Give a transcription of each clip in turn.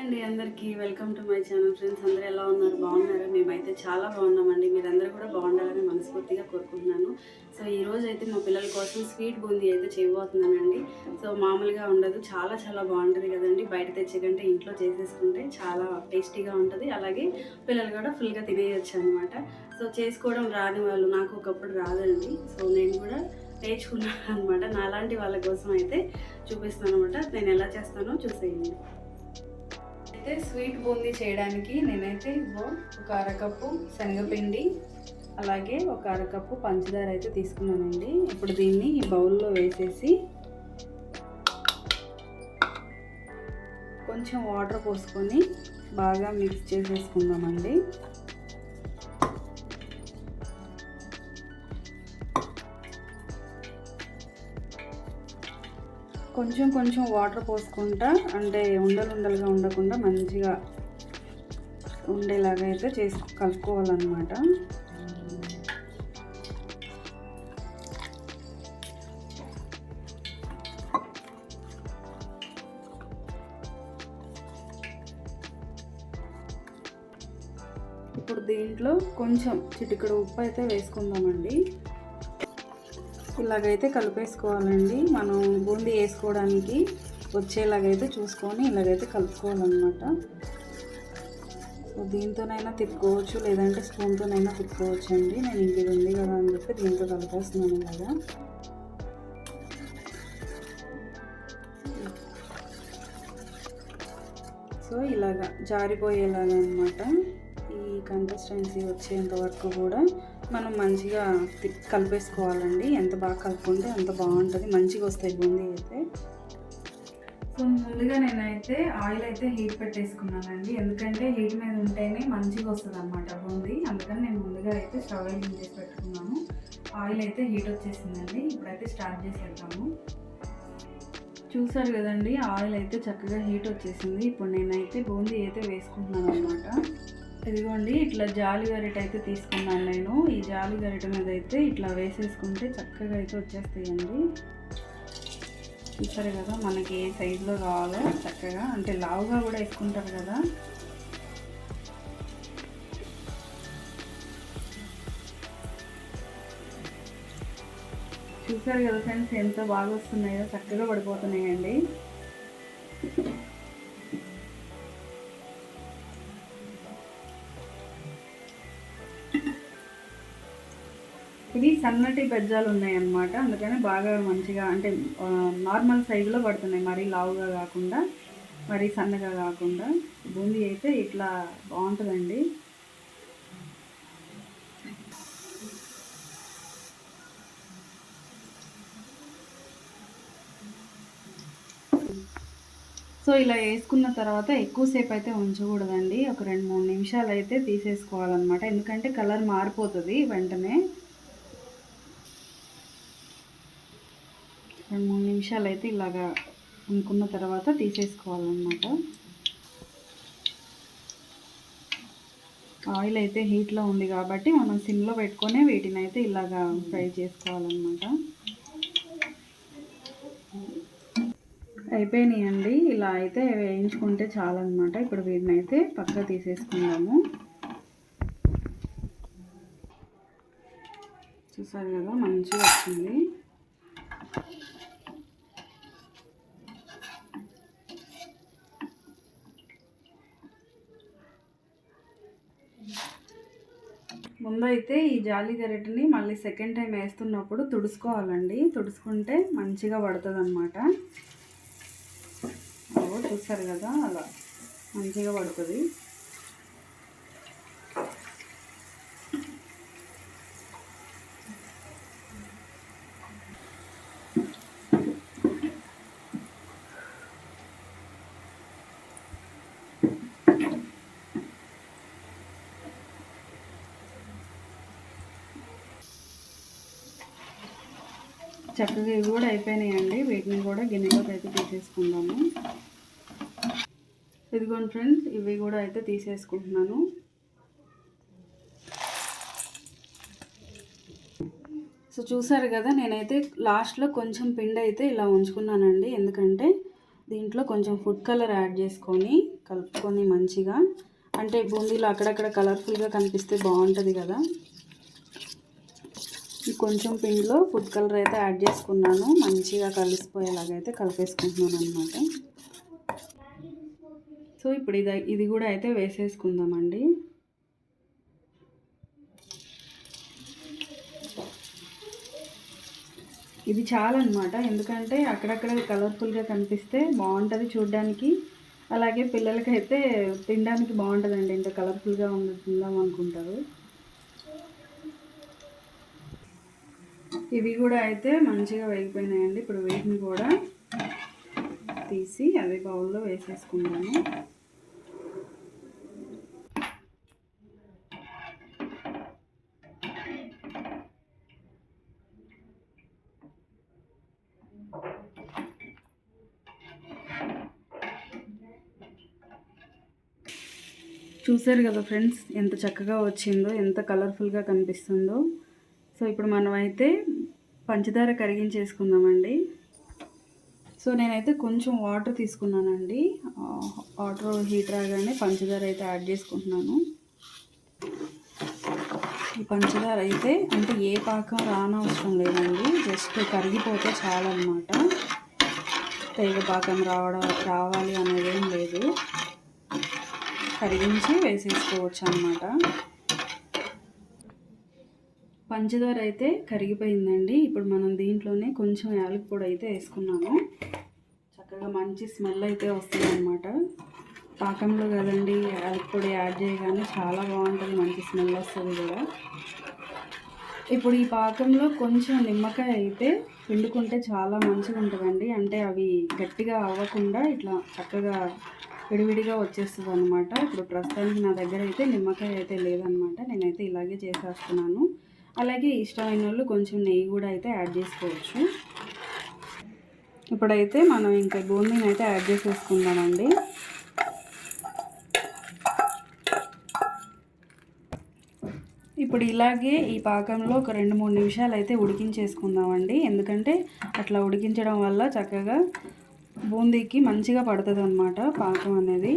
అండి అందరికీ welcome to my channel friends. అందరూ ఎలా ఉన్నారు? బాగున్నారా? మేమైతే చాలా బాగున్నామండి. మీరందరూ కూడా బాగుండాలని మనస్ఫూర్తిగా కోరుకుంటున్నాను. సో ఈ అయితే మా పిల్లల కోసం స్వీట్ బూందీ అయితే చేయబోతున్నానండి. సో మామూలుగా ఉండదు. చాలా చాలా బాగుంటుంది కదండి. బయట తెచ్చేకంటే ఇంట్లో చేసేసుకుంటే చాలా టేస్టీగా ఉంటుంది. అలాగే పిల్లలు కూడా ఫుల్గా తినేయచ్చు అనమాట సో చేసుకోవడం రాని వాళ్ళు నాకు ఒకప్పుడు రాదండి. సో నేను కూడా నేర్చుకున్నాను అనమాట నాలాంటి వాళ్ళ కోసం అయితే చూపిస్తాను అనమాట నేను ఎలా చేస్తానో చూసేయండి. అయితే స్వీట్ బూందీ చేయడానికి నేనైతే ఇగో ఒక అరకప్పు శనగపిండి అలాగే ఒక అరకప్పు పంచదార అయితే తీసుకున్నానండి. ఇప్పుడు దీన్ని ఈ బౌల్లో వేసేసి కొంచెం వాటర్ పోసుకొని బాగా మిక్స్ చేసేసుకుందామండి. కొంచెం కొంచెం వాటర్ పోసుకుంటా అంటే ఉండలు ఉండలుగా ఉండకుండా మంచిగా ఉండేలాగా అయితే చేసు కలుపుకోవాలన్నమాట. ఇప్పుడు దీంట్లో కొంచెం చిటికడ ఉప్పు అయితే వేసుకుందామండి. ఇలాగైతే కలిపేసుకోవాలండి. మనం బూందీ వేసుకోవడానికి వచ్చేలాగైతే చూసుకొని ఇలాగైతే కలుపుకోవాలన్నమాట. సో దీంతోనైనా తిప్పుకోవచ్చు లేదంటే స్పూన్తోనైనా తిప్పుకోవచ్చు అండి నేను ఇంక ఇది ఉంది కదా అని చెప్పి దీంతో కలిపేస్తున్నాను ఇలాగా. సో ఇలాగా జారిపోయేలాగా అనమాట కన్సిస్టెన్సీ వచ్చేంత వరకు కూడా మనం మంచిగా కలిపేసుకోవాలండి. ఎంత బాగా కలుపుకుంటే అంత బాగుంటుంది. మంచిగా వస్తాయి బూందీ అయితే. సో ముందుగా నేనైతే ఆయిల్ అయితే హీట్ పెట్టేసుకున్నానండి. ఎందుకంటే హీట్ మీద ఉంటేనే మంచిగా వస్తుంది అనమాట బూందీ. అందుకని నేను ముందుగా అయితే స్టవ్ హీట్ చేసి పెట్టుకున్నాను. ఆయిల్ అయితే హీట్ వచ్చేసిందండి. ఇప్పుడైతే స్టార్ట్ చేసేద్దాము. చూసారు కదండి ఆయిల్ అయితే చక్కగా హీట్ వచ్చేసింది. ఇప్పుడు నేనైతే బూందీ అయితే వేసుకుంటున్నాను అనమాట ఇదిగోండి ఇట్లా జాలి గరిట అయితే తీసుకున్నాను నేను. ఈ జాలి గరిట మీద అయితే ఇట్లా వేసేసుకుంటే చక్కగా అయితే వచ్చేస్తాయండి. చూసారు కదా మనకి ఏ సైజులో కావాలో చక్కగా. అంటే లావుగా కూడా వేసుకుంటారు కదా. చూసారు కదా ఫ్రెండ్స్ ఎంత బాగా వస్తున్నాయో చక్కగా పడిపోతున్నాయండి. ఇవి సన్నటి బెజ్జాలు ఉన్నాయన్నమాట. అందుకని బాగా మంచిగా అంటే నార్మల్ సైజులో పడుతున్నాయి. మరీ లావుగా కాకుండా మరీ సన్నగా కాకుండా. బూందీ అయితే ఇట్లా బాగుంటుందండి. సో ఇలా వేసుకున్న తర్వాత ఎక్కువసేపు అయితే ఉంచకూడదండి. ఒక రెండు మూడు నిమిషాలు అయితే తీసేసుకోవాలన్నమాట. ఎందుకంటే కలర్ మారిపోతుంది వెంటనే. రెండు మూడు నిమిషాలు అయితే ఇలాగా అనుకున్న తర్వాత తీసేసుకోవాలన్నమాట. ఆయిల్ అయితే హీట్లో ఉంది కాబట్టి మనం సిమ్లో పెట్టుకొని వీటిని అయితే ఇలాగా ఫ్రై చేసుకోవాలన్నమాట. అయిపోయినాయండి. ఇలా అయితే వేయించుకుంటే చాలన్నమాట. ఇప్పుడు వీటిని అయితే పక్క తీసేసుకుందాము. చూసారు కదా మంచిగా వచ్చింది. ముందైతే ఈ జాలి గరిటని మళ్ళీ సెకండ్ టైం వేస్తున్నప్పుడు తుడుచుకోవాలండి. తుడుచుకుంటే మంచిగా పడుతుంది అనమాట కదా అలా మంచిగా పడుతుంది చక్కగా ఇవి కూడా అయిపోయినాయండి. వీటిని కూడా గిన్నెలోకి అయితే తీసేసుకుందాము. ఇదిగోండి ఫ్రెండ్స్ ఇవి కూడా అయితే తీసేసుకుంటున్నాను. సో చూసారు కదా నేనైతే లాస్ట్లో కొంచెం పిండి అయితే ఇలా ఉంచుకున్నానండి. ఎందుకంటే దీంట్లో కొంచెం ఫుడ్ కలర్ యాడ్ చేసుకొని కలుపుకొని మంచిగా. అంటే బూందీలో అక్కడక్కడ కలర్ఫుల్గా కనిపిస్తే బాగుంటుంది కదా. కొంచెం పిండిలో ఫుడ్ కలర్ అయితే యాడ్ చేసుకున్నాను. మంచిగా కలిసిపోయేలాగైతే కలిపేసుకుంటున్నాను అనమాట సో ఇప్పుడు ఇది ఇది కూడా అయితే వేసేసుకుందామండి. ఇది చాలా ఎందుకంటే అక్కడక్కడ కలర్ఫుల్గా కనిపిస్తే బాగుంటుంది చూడడానికి. అలాగే పిల్లలకైతే తినడానికి బాగుంటుందండి. ఇంత కలర్ఫుల్గా ఉంటుందాం అనుకుంటారు ఇవి కూడా అయితే మంచిగా వేగిపోయినాయండి. ఇప్పుడు వీటిని కూడా తీసి అదే బౌల్లో వేసేసుకుందాము. చూసారు కదా ఫ్రెండ్స్ ఎంత చక్కగా వచ్చిందో ఎంత కలర్ఫుల్గా కనిపిస్తుందో. సో ఇప్పుడు మనమైతే పంచదార కరిగించేసుకుందామండి. సో నేనైతే కొంచెం వాటర్ తీసుకున్నానండి. వాటర్ హీట్ రాగానే పంచదార అయితే యాడ్ చేసుకుంటున్నాను. ఈ పంచదార అయితే అంటే ఏ పాకం రానవసరం లేదండి. జస్ట్ కరిగిపోతే చాలన్నమాట. తేగ పాకం రావడం రావాలి అనేది ఏం లేదు. కరిగించి వేసేసుకోవచ్చు అన్నమాట పంచదార అయితే కరిగిపోయిందండి. ఇప్పుడు మనం దీంట్లోనే కొంచెం యాలకి పొడి అయితే వేసుకున్నాము. చక్కగా మంచి స్మెల్ అయితే వస్తుంది అనమాట పాకంలో కదండి యాలకి పొడి యాడ్ చేయగానే చాలా బాగుంటుంది. మంచి స్మెల్ వస్తుంది కూడా. ఇప్పుడు ఈ పాకంలో కొంచెం నిమ్మకాయ అయితే పిండుకుంటే చాలా మంచిగా ఉంటుందండి అంటే అవి గట్టిగా అవ్వకుండా ఇట్లా చక్కగా విడివిడిగా వచ్చేస్తుంది అనమాట ఇప్పుడు ప్రస్తుతానికి నా దగ్గర అయితే నిమ్మకాయ అయితే లేదనమాట నేనైతే ఇలాగే చేసేస్తున్నాను. అలాగే ఇష్టమైన వాళ్ళు కొంచెం నెయ్యి కూడా అయితే యాడ్ చేసుకోవచ్చు. ఇప్పుడైతే మనం ఇంకా బూందీని అయితే యాడ్ చేసేసుకుందామండి. ఇప్పుడు ఇలాగే ఈ పాకంలో ఒక రెండు మూడు నిమిషాలు అయితే ఉడికించేసుకుందామండి. ఎందుకంటే అట్లా ఉడికించడం వల్ల చక్కగా బూందీకి మంచిగా పడుతుంది అనమాట పాకం అనేది.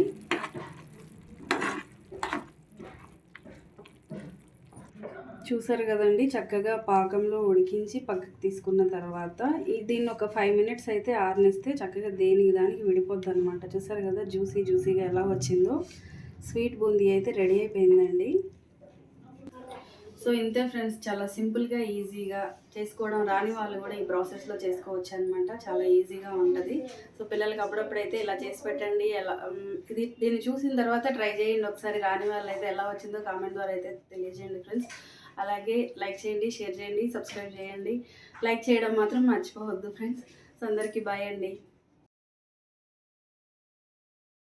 చూసారు కదండి చక్కగా పాకంలో ఉడికించి పక్కకు తీసుకున్న తర్వాత దీన్ని ఒక ఫైవ్ మినిట్స్ అయితే ఆర్నిస్తే చక్కగా దేనికి దానికి విడిపోద్ది అనమాట చూసారు కదా జ్యూసీ జ్యూసీగా ఎలా వచ్చిందో. స్వీట్ బూందీ అయితే రెడీ అయిపోయిందండి. సో ఇంతే ఫ్రెండ్స్ చాలా సింపుల్గా ఈజీగా చేసుకోవడం రాని వాళ్ళు కూడా ఈ ప్రాసెస్లో చేసుకోవచ్చు అనమాట చాలా ఈజీగా ఉంటుంది. సో పిల్లలకి అప్పుడప్పుడైతే ఇలా చేసి పెట్టండి ఎలా ఇది దీన్ని చూసిన తర్వాత ట్రై చేయండి. ఒకసారి రాని వాళ్ళు అయితే ఎలా వచ్చిందో కామెంట్ ద్వారా అయితే తెలియజేయండి ఫ్రెండ్స్ అలాగే లైక్ చేయండి షేర్ చేయండి సబ్స్క్రైబ్ చేయండి. లైక్ చేయడం మాత్రం మర్చిపోవద్దు ఫ్రెండ్స్. సో అందరికీ బాయ్ అండి.